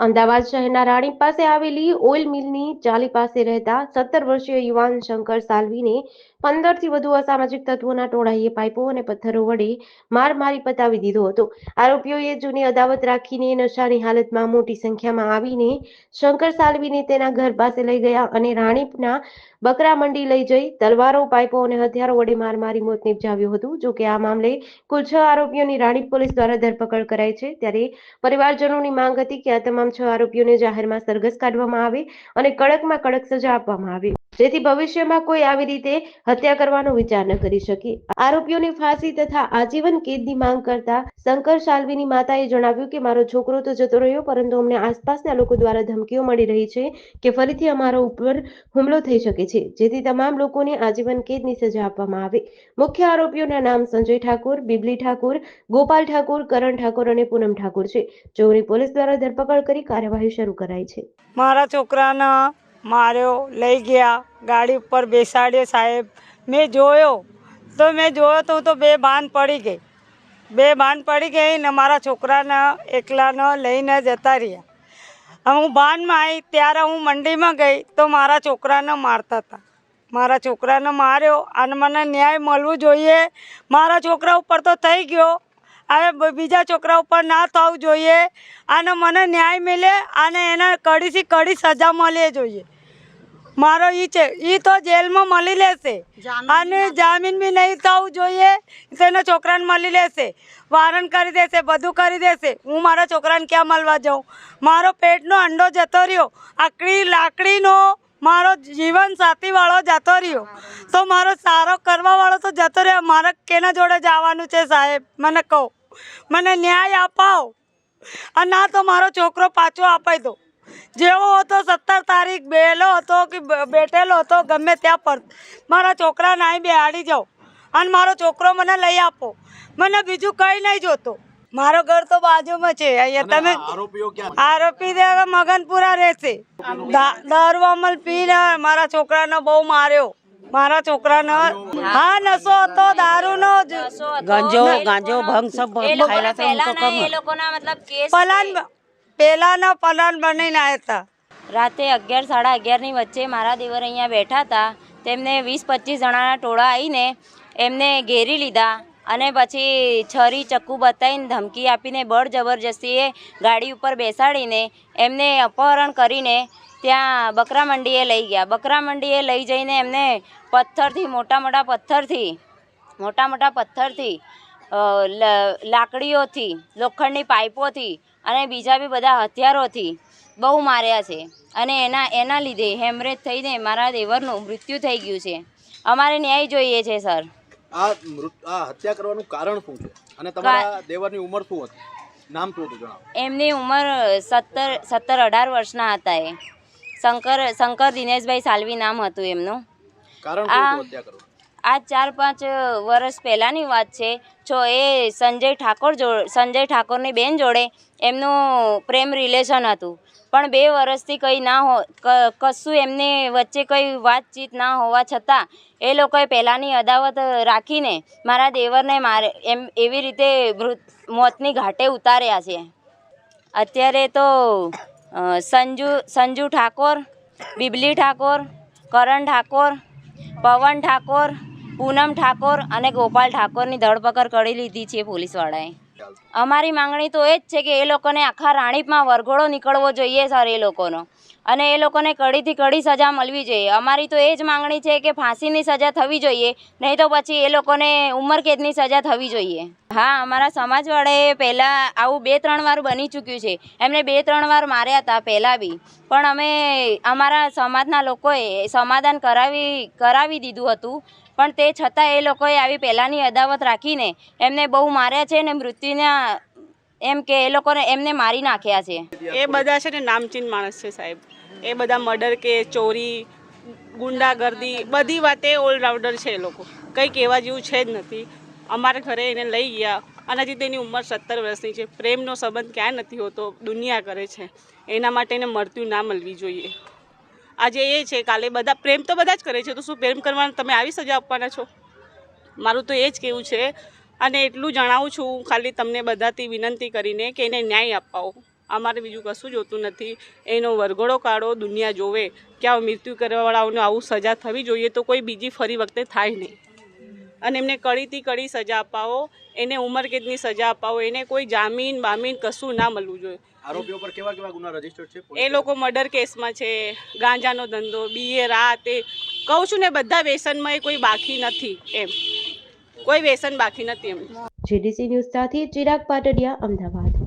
અમદાવાદ શહેરના રાણી પાસે આવેલી ઓઇલ મિલની ચાલી પાસે રહેતા સત્તર વર્ષીય યુવાન શંકર સાલ્વીને પંદરથી વધુ અસામાજિક તત્વોના ટોળાએ પાઇપો અને પથ્થરો વડે માર મારી પતાવી દીધો હતો. આરોપીઓએ જૂની અદાવત રાખીને નશાની હાલતમાં મોટી સંખ્યામાં આવીને શંકર સાલવીને તેના ઘર પાસે લઈ ગયા અને રાણીપના બકરા મંડી લઈ જઈ, તલવારો, પાઇપો અને હથિયારો વડે માર મારી મોત નિપજાવ્યું હતું. જો કે આ મામલે કુલ છ આરોપીઓની રાણીપ પોલીસ દ્વારા ધરપકડ કરાઈ છે. ત્યારે પરિવારજનોની માંગ હતી કે આ તમામ છ આરોપીઓને જાહેરમાં સરઘસ કાઢવામાં આવે અને કડકમાં કડક સજા આપવામાં આવે. જેથી ભવિષ્યમાં કોઈ આવી રીતે હત્યા કરવાનો વિચાર ન કરી શકે. આરોપીઓની ફાંસી તથા આજીવન કેદની માંગ કરતા શંકર સાલવીની માતાએ જણાવ્યું કે, મારો છોકરો તો જતો રહ્યો, પરંતુ અમને આસપાસના લોકો દ્વારા ધમકીઓ મળી રહી છે કે ફરીથી અમારા ઉપર હુમલો થઈ શકે છે, જેથી તમામ લોકોને આજીવન કેદની સજા આપવામાં આવે. મુખ્ય આરોપીઓના નામ સંજય ઠાકોર, બિબલી ઠાકોર, ગોપાલ ઠાકોર, કરણ ઠાકોર અને પૂનમ ઠાકોર છે. જેઓની પોલીસ દ્વારા ધરપકડ કરી કાર્યવાહી શરૂ કરાઈ છે. મારા છોકરાને માર્યો, લઈ ગયા, ગાડી ઉપર બેસાડ્યો સાહેબ. મેં જોયો. તો મેં જોયો તો હું તો બે ભાન પડી ગઈ. બે ભાન પડી ગઈ ને મારા છોકરાને એકલાને લઈને જતા રહ્યા. હું ભાનમાં આવી, ત્યારે હું મંડીમાં ગઈ તો મારા છોકરાને મારતા હતા. મારા છોકરાને માર્યો અને મને ન્યાય મળવું જોઈએ. મારા છોકરા ઉપર તો થઈ ગયો. હવે બીજા છોકરા ઉપર ના થવું જોઈએ. અને મને ન્યાય મળે અને એને કડીથી કડી સજા મળે જોઈએ. મારો ઈ છે ઈ તો જેલમાં મળી લેશે. અને જામીન બી નહીં થવું જોઈએ. તેના છોકરાને મળી લેશે. વારણ કરી દેશે બધું કરી દેશે. હું મારા છોકરાને ક્યાં મળવા જાઉં? મારો પેટનો અંડો જતો રહ્યો. આકડી લાકડીનો મારો જીવન સાથીવાળો જતો રહ્યો. તો મારો સારો કરવાવાળો તો જતો રહ્યો. મારે કેના જોડે જવાનું છે સાહેબ? મને કહો. મને ન્યાય અપાવો અને ના તો મારો છોકરો પાછો અપાઈ દો. જેવો હતો સત્તર તારીખ બેલો હતો કે બેઠેલો હતો ગમે ત્યાં પર મારા છોકરાને અહીં બેહાડી જાઓ. અને મારો છોકરો મને લઈ આપો. મને બીજું કંઈ નહીં જોતો. મારો ઘર તો બાજુમાં છે. અહીંયા તમે આરોપી મગનપુરા રહેશે. દારૂ અમલ પીને મારા છોકરાને બહુ માર્યો. મારા છોકરાને હા નશો હતો દારૂનો જ. ગાંજો ગાંજો ભંગ સબ ખાયેલા તો કમ. એ લોકોના મતલબ કેસ પલાન પેલાના પલાન બનીને આવ્યા હતા. રાતે અગિયાર સાડા અગિયારની વચ્ચે મારા દેવર અહીંયા બેઠા હતા. તેમને વીસ પચીસ જણાના ટોળા આવીને એમને ઘેરી લીધા અને પછી છરી ચક્કુ બતાવીને ધમકી આપીને બળ જબરજસ્તીએ ગાડી ઉપર બેસાડીને એમને અપહરણ કરીને ત્યાં બકરા મંડીએ લઈ ગયા. બકરા મંડીએ લઈ જઈને એમને પથ્થરથી મોટા મોટા પથ્થરથી મોટા મોટા પથ્થરથી લાકડીઓથી લોખંડની પાઇપોથી અને બીજા બી બધા હથિયારોથી બહુ માર્યા છે. અને એના એના લીધે હેમરેજ થઈને મારા દેવરનું મૃત્યુ થઈ ગયું છે. અમારે ન્યાય જોઈએ છે સર. આ આ હત્યા કરવાનું કારણ શું છે? અને તમારા દેવરની ઉંમર શું હતી? નામ શું હતું જણાવો. એમની ઉંમર સત્તર સત્તર અઢાર વર્ષના હતા એ. શંકર શંકર દિનેશભાઈ સાલવી નામ હતું એમનું. આ- આ ચાર પાંચ વર્ષ પહેલાંની વાત છે. જો એ સંજય ઠાકોર જો સંજય ઠાકોરની બેન જોડે એમનું પ્રેમ રિલેશન હતું. પણ બે વર્ષથી કંઈ ના હો કશું એમને વચ્ચે કંઈ વાતચીત ના હોવા છતાં એ લોકોએ પહેલાંની અદાવત રાખીને મારા દેવરને મારે એમ એવી રીતે મૃત મોતની ઘાટે ઉતાર્યા છે. અત્યારે તો સંજુ સંજુ ઠાકોર, બિબલી ઠાકોર, કરણ ઠાકોર, પવન ઠાકોર, પૂનમ ઠાકોર અને ગોપાલ ઠાકોરની ધરપકડ કરી લીધી છે પોલીસવાળાએ. અમારી માંગણી તો એ જ છે કે એ લોકોને આખા રાણીપમાં વરઘોડો નીકળવો જોઈએ સર એ લોકોનો. અને એ લોકોને કડીથી કડી સજા મળવી જોઈએ. અમારી તો એ જ માંગણી છે કે ફાંસીની સજા થવી જોઈએ, નહીં તો પછી એ લોકોને ઉંમરકેદની સજા થવી જોઈએ. હા, અમારા સમાજવાળાએ પહેલાં આવું બે ત્રણ વાર બની ચૂક્યું છે. એમને બે ત્રણ વાર માર્યા હતા પહેલાં બી. પણ અમે અમારા સમાજના લોકોએ સમાધાન કરાવી કરાવી દીધું હતું. પણ તે છતાં એ લોકોએ આવી પહેલાંની અદાવત રાખીને એમને બહુ માર્યા છે ને મૃત્યુના એમ કે એ લોકોને એમને મારી નાખ્યા છે. એ બધા છે ને નામચીન માણસ છે સાહેબ. એ બધા મર્ડર કે ચોરી, ગુંડાગર્દી, બધી વાતે ઓલરાઉન્ડર છે એ લોકો. કંઈ કહેવા જેવું છે જ નથી. અમારા ઘરે એને લઈ ગયા. અને હજી તેની ઉંમર સત્તર વર્ષની છે. પ્રેમનો સંબંધ ક્યાંય નથી હોતો. દુનિયા કરે છે. એના માટે એને મળતું ના મળવી જોઈએ. આજે એ છે, કાલે બધા, પ્રેમ તો બધા જ કરે છે, તો શું પ્રેમ કરવાનું? તમે આવી સજા આપવાના છો. મારું તો એ જ કહેવું છે. અને એટલું જણાવું છું, ખાલી તમને બધાથી વિનંતી કરીને કે એને ન્યાય અપાવો. અમારે બીજું કશું જોતું નથી. એનો વરઘોડો કાઢો, દુનિયા જોવે. કે આ મૃત્યુ કરવાવાળાઓને આવું સજા થવી જોઈએ તો કોઈ બીજી ફરી વખતે થાય નહીં. અને એમને કડીથી કડી સજા અપાવો એને ઉમરકેદની સજા અપાવો એને કોઈ જામીન બામીન કશું ના મળવું જોઈએ. આરોપીઓ પર કેવા કેવા ગુના રજીસ્ટર્ડ છે? એ લોકો મર્ડર કેસમાં છે ગાંજાનો ધંધો બીએ રાત એ કહું છું ને બધા વ્યસનમાં એ કોઈ બાકી નથી એમ. કોઈ વ્યસન બાકી નથી એમ. જીડીસી ન્યૂઝ સાથે ચિરાગ પાટડિયા અમદાવાદ.